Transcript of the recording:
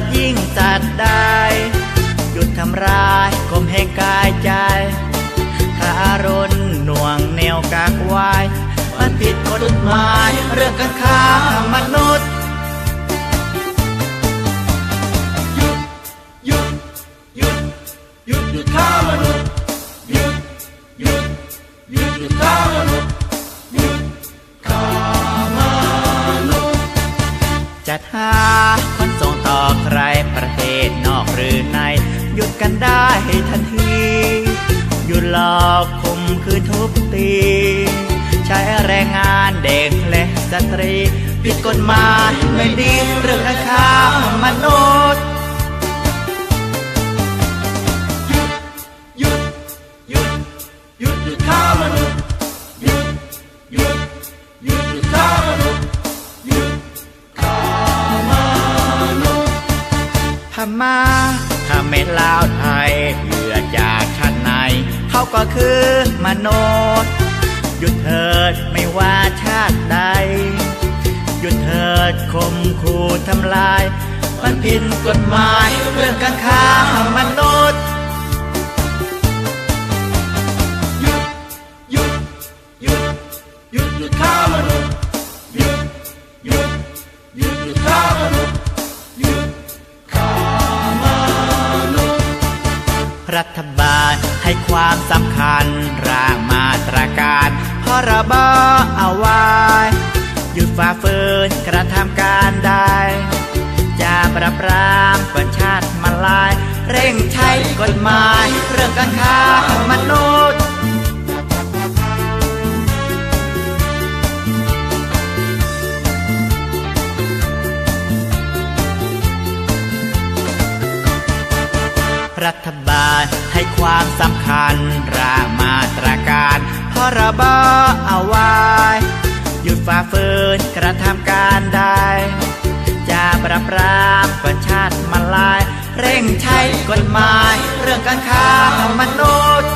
ดยิ่งสัตว์ได้ หยุดทำร้ายคมแห่งกายใจทารุณหน่วงแนวกากวายมันผิดกฎหมายเรื่องการค้ามนุษย์ กันได้ทันที หยุดหลอกคมคือทุบตี ใช้แรงงานเด็กและสตรี ผิดกฎหมายไม่ดีเรื่องกาคามนุษย์ห มนุษย์หยุดหยุดหยุดหยุดฆ่ามนุษย์หยุดฆ่ามนุษย์พม่าเขมรลาวไทยเหยื่อจากชาติไหน เขาก็คือมนุษย์หยุดเถิดไม่ว่าชาติใดหยุดเถิดคมขู่ทำลาย มันผิดกฎหมายเรื่องการค้ามนุษย์หยุดหยุดหยุดหยุดหยุดฆ่า รัฐบาลให้ความสำคัญร่างมาตรการพรบเอาไว้ หยุดฝ่าฝืนกระทำการใดจะปราบปรามประชาติมาลาย เร่งใช้กฎหมาย เรื่องการค้า รัฐบาลให้ความสำคัญร่างมาตรการพรบเอาไว้ หยุดฝ่าฝืนกระทำการใดจะปราบปรามประชาติมาลาย เร่งใช้กฎหมาย เรื่องการค้ามนุษย์